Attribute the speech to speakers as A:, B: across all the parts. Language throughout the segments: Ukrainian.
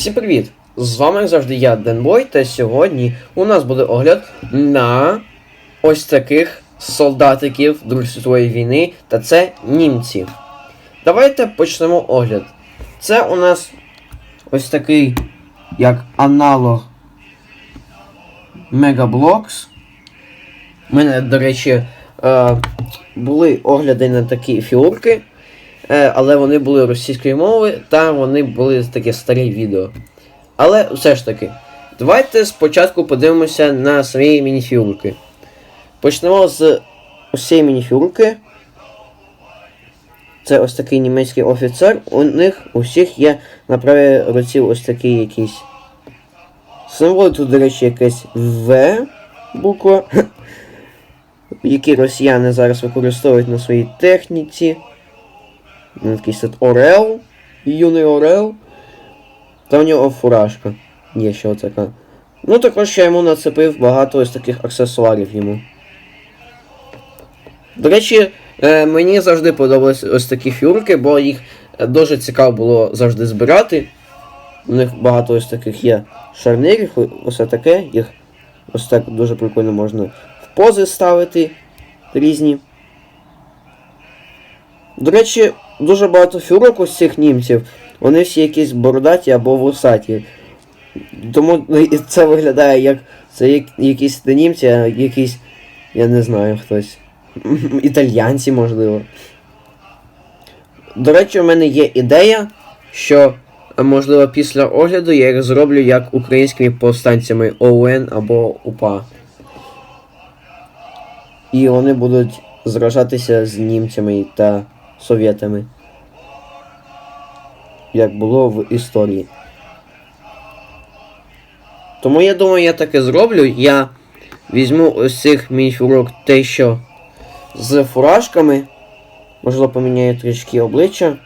A: Всім привіт! З вами завжди я, Денбой, та сьогодні у нас буде огляд на ось таких солдатиків Другої світової війни, та це німці. Давайте почнемо огляд. Це у нас ось такий як аналог Megablocks. У мене, до речі, е, були огляди на такі фігурки. Е, але вони були російської мови, та вони були такі старі відео. Але все ж таки, давайте спочатку подивимося на свої мініфігурки. Почнемо з усієї мініфігурки. Це ось такий німецький офіцер. У них у всіх є на правій руці ось такий якийсь символ. Тут, до речі, якась В буква, які росіяни зараз використовують на своїй техніці. Ну, Якийсь тут Орел, юний Орел. Та в нього фуражка. Є ще отака. Ну також я йому нацепив багато ось таких аксесуарів йому. До речі, е, мені завжди подобались ось такі фігурки, бо їх е, дуже цікаво було завжди збирати. У них багато ось таких є шарнирів, усе таке, їх ось так дуже прикольно можна в пози ставити різні. До речі, дуже багато фігурок ось цих німців. Вони всі якісь бородаті або вусаті. Тому це виглядає як це як, якісь не німці, а якісь, я не знаю, хтось. Італьянці, можливо. До речі, у мене є ідея, що, можливо, після огляду я їх зроблю як українськими повстанцями ОУН або УПА. І вони будуть зражатися з німцями та совєтами. Як було в історії. Тому я думаю, я таке зроблю. Я візьму ось цих мініфігурок те, що з фуражками. Можливо, поміняю трішки обличчя.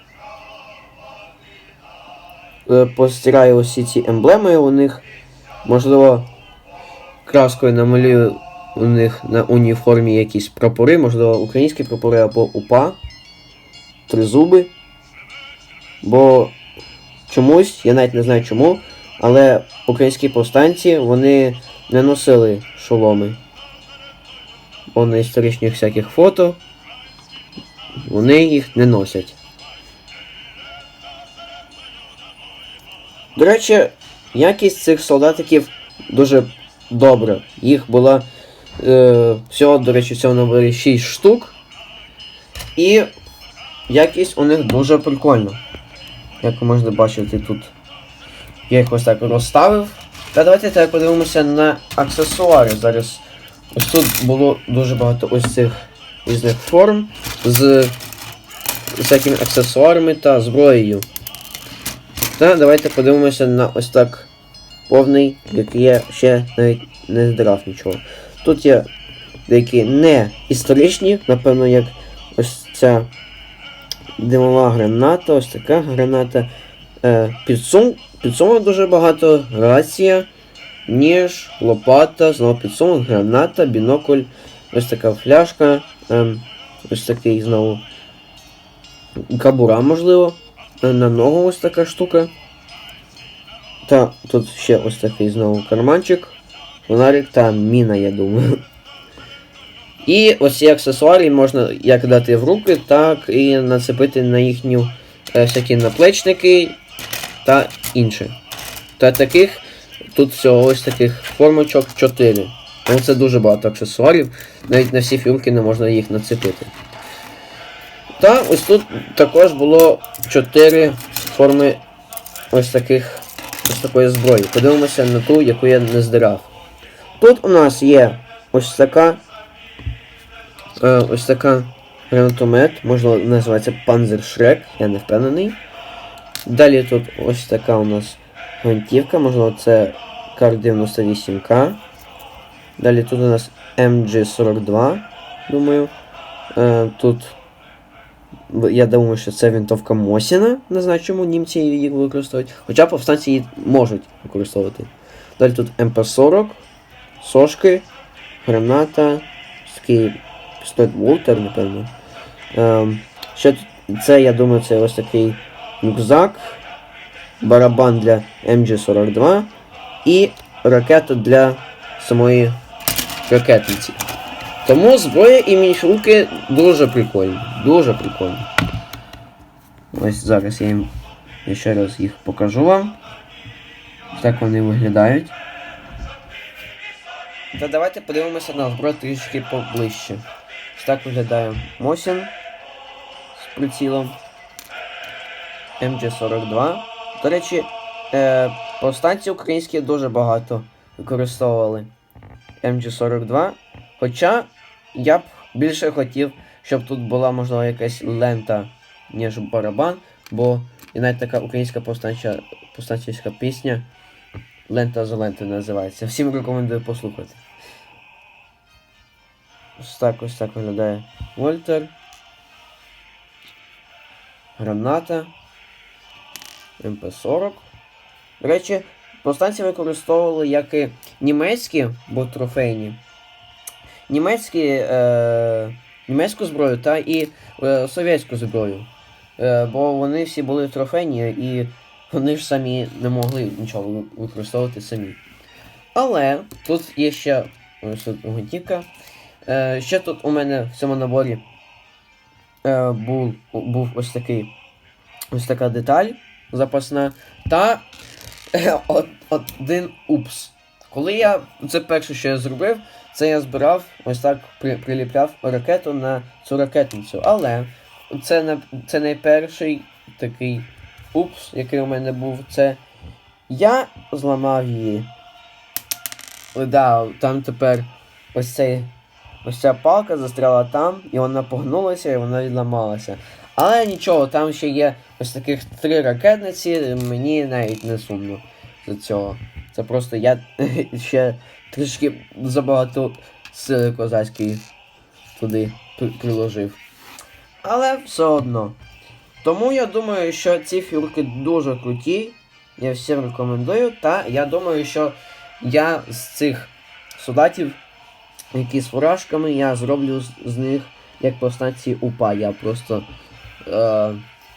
A: Е, Постираю усі ці емблеми у них. Можливо, краскою намалюю у них на уніформі якісь прапори, можливо, українські прапори або УПА. Тризуби. Бо чомусь, я навіть не знаю чому, але українські повстанці вони не носили шоломи. Бо на історичних всяких фото вони їх не носять. До речі, якість цих солдатиків дуже добра. Їх було е, всього, до речі, всього наборі 6 штук. І якість у них дуже прикольна. Як можете бачити тут. Я їх ось так розставив. Та давайте тепер подивимося на аксесуари. Зараз ось тут було дуже багато ось цих різних форм з всякими аксесуарами та зброєю. Та давайте подивимося на ось так повний, який я ще навіть не здрав нічого. Тут є деякі не історичні, напевно, як ось ця димова граната, ось така граната. Е, підсум... Підсумок дуже багато, рація, ніж, лопата, знову підсумок, граната, бінокль, ось така фляжка, е, ось такий знову кабура, можливо. Е, На ногу ось така штука. Та тут ще ось такий знову карманчик, фонарик та міна, я думаю. І ось ці аксесуари можна як дати в руки, так і нацепити на їхню е, всякі наплечники та інше. Та таких тут всього ось таких формочок 4. Ну це дуже багато аксесуарів, навіть на всі фігурки не можна їх нацепити. Та ось тут також було 4 форми ось таких ось такої зброї. Подивимося на ту, яку я не здирав. Тут у нас є ось така Е, ось така гранатомет, можна називається Panzerschreck, я не впевнений. Далі тут ось така у нас гвинтівка, можливо, це Кар-98К. Далі тут у нас MG42, думаю. Е, тут я думаю, що це винтовка Мосіна. Не знаю, чому німці її використовують. Хоча повстанці її можуть використовувати. Далі тут МП40, сошки, граната, такий пістолет Волтер, напевно. Ем, ще це, я думаю, це ось такий рюкзак. барабан для MG42 і ракета для самої ракетниці. Тому зброя і мініфігурки дуже прикольні. Дуже прикольні. Ось зараз я їм ще раз їх покажу вам. Так вони виглядають. Та давайте подивимося на зброю трішки поближче. Ось так виглядає Мосін з прицілом. MG42. До речі, е, повстанці українські дуже багато використовували MG42. Хоча я б більше хотів, щоб тут була, можливо, якась лента, ніж барабан, бо і навіть така українська повстанча, повстанчська пісня Лента за лентою називається. Всім рекомендую послухати. Ось так ось так виглядає Вольтер. Граната. МП-40. До речі, повстанці використовували як і німецькі, бо трофейні. Німецькі, е, німецьку зброю та і е, совєтську зброю. Е, бо вони всі були трофейні і вони ж самі не могли нічого використовувати самі. Але тут є ще ось тут гвинтівка. Е, ще тут у мене в цьому наборі е, був, був ось такий ось така деталь запасна. Та е, од- один упс. Коли я це перше, що я зробив, це я збирав, ось так при, приліпляв ракету на цю ракетницю. Але це не, це не перший такий упс, який у мене був. Це я зламав її. Да, там тепер ось цей. Ось ця палка застряла там, і вона погнулася, і вона відламалася. Але нічого, там ще є ось таких три ракетниці, мені навіть не сумно за цього. Це просто я ще трішки забагато сили козацької туди приложив. Але все одно. Тому я думаю, що ці фігурки дуже круті. Я всім рекомендую. Та я думаю, що я з цих солдатів, які з фуражками, я зроблю з, них як повстанці УПА. Я просто е,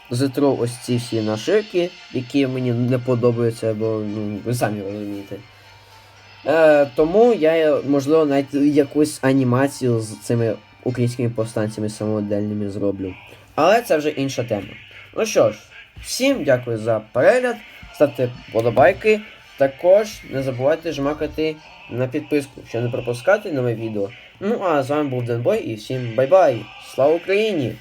A: затру ось ці всі нашивки, які мені не подобаються, бо ну, ви самі розумієте. Е, тому я, можливо, навіть якусь анімацію з цими українськими повстанцями самодельними зроблю. Але це вже інша тема. Ну що ж, всім дякую за перегляд. Ставте подобайки. Також не забувайте жмакати на підписку, щоб не пропускати нове відео. Ну а з вами був Денбой і всім бай-бай! Слава Україні!